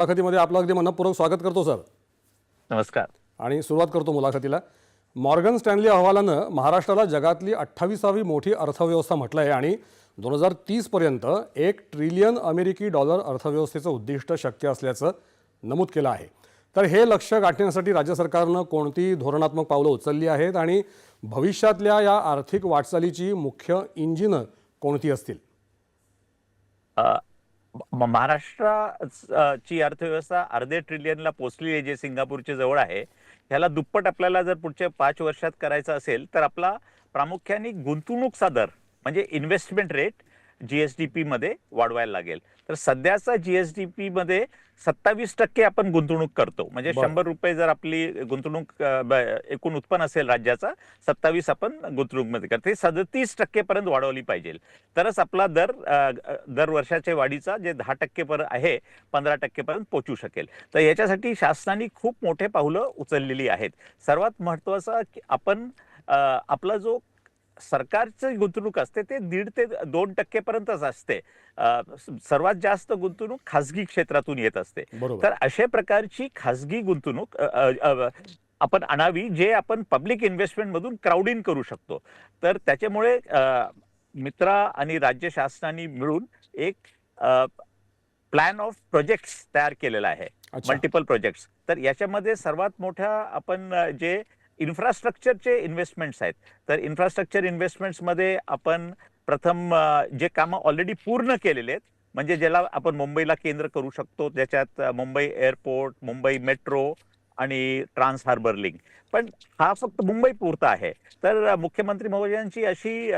मुलाखतीमध्ये आपलं अगदी मनपूर्वक स्वागत करतो सर. नमस्कार. आणि सुरुवात करतो मुलाखतीला. मॉर्गन स्टॅनली अहवालानं महाराष्ट्राला जगातली अठ्ठावीसावी मोठी अर्थव्यवस्था म्हटलं आहे आणि दोन हजार तीसपर्यंत एक ट्रिलियन अमेरिकी डॉलर अर्थव्यवस्थेचं उद्दिष्ट शक्य असल्याचं नमूद केलं आहे. तर हे लक्ष्य गाठण्यासाठी राज्य सरकारनं कोणती धोरणात्मक पावलं उचलली आहेत आणि भविष्यातल्या या आर्थिक वाटचालीची मुख्य इंजिनं कोणती असतील? महाराष्ट्राची अर्थव्यवस्था अर्धे ट्रिलियनला पोचली आहे जे सिंगापूरच्या जवळ आहे ह्याला दुप्पट आपल्याला जर पुढच्या पाच वर्षात करायचं असेल तर आपला प्रामुख्याने गुंतवणूकचा दर म्हणजे इन्व्हेस्टमेंट रेट जीएसडीपी मध्ये वाढवायला लागेल. तर सध्याचा जीएसडीपी मध्ये सत्तावीस टक्के आपण गुंतवणूक करतो. म्हणजे. शंभर रुपये जर आपली गुंतवणूक एकूण उत्पन्न असेल राज्याचा सत्तावीस आपण गुंतवणूकमध्ये करतो. सदतीस टक्केपर्यंत वाढवली पाहिजे. तरच आपला दर दर वर्षाच्या वाढीचा जे दहा टक्के पर आहे पंधरा टक्केपर्यंत पोहोचू शकेल. तर याच्यासाठी शासनाने खूप मोठे पावलं उचललेली आहेत. सर्वात महत्वाचं की आपण आपला जो सरकारची गुंतवणूक असते ते दीड ते दोन टक्केपर्यंतच असते. सर्वात जास्त गुंतवणूक खासगी क्षेत्रातून येत असते. तर अशा प्रकारची खासगी गुंतवणूक आपण आणावी जे आपण पब्लिक इन्व्हेस्टमेंट मधून क्राउडिंग करू शकतो. तर त्याच्यामुळे मित्रा आणि राज्य शासनाने मिळून एक प्लॅन ऑफ प्रोजेक्ट्स तयार केलेला आहे. Multiple projects. तर याच्यामध्ये सर्वात मोठ्या आपण जे इन्फ्रास्ट्रक्चरचे इन्व्हेस्टमेंट्स आहेत. तर इन्फ्रास्ट्रक्चर इन्व्हेस्टमेंट्समध्ये आपण प्रथम जे कामं ऑलरेडी पूर्ण केलेले आहेत म्हणजे ज्याला आपण मुंबईला केंद्र करू शकतो ज्याच्यात मुंबई एअरपोर्ट मुंबई मेट्रो आणि ट्रान्स हार्बर लिंक पण हा फक्त मुंबई पुरता आहे. तर मुख्यमंत्री महोदयांची अशी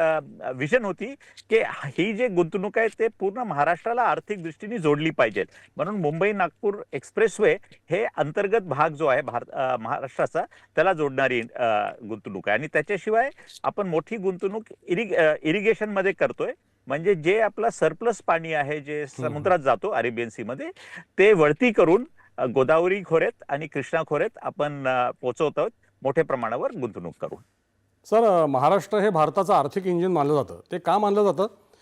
विजन होती की ही जे गुंतवणूक आहे ते पूर्ण महाराष्ट्राला आर्थिक दृष्टीने जोडली पाहिजेत. म्हणून मुंबई नागपूर एक्सप्रेसवे हे अंतर्गत भाग जो आहे भारत महाराष्ट्राचा त्याला जोडणारी गुंतवणूक आहे. आणि त्याच्याशिवाय आपण मोठी गुंतवणूक इरिग इरिगेशनमध्ये करतोय. म्हणजे जे आपला सरप्लस पाणी आहे जे समुद्रात जातो अरेबियन सी मध्ये ते वळती करून गोदावरी खोऱ्यात आणि कृष्णा खोऱ्यात आपण पोचवत आहोत. मोठ्या प्रमाणावर गुंतवणूक करून. सर महाराष्ट्र हे भारताचं आर्थिक इंजिन मानलं जातं. ते का मानलं जातं?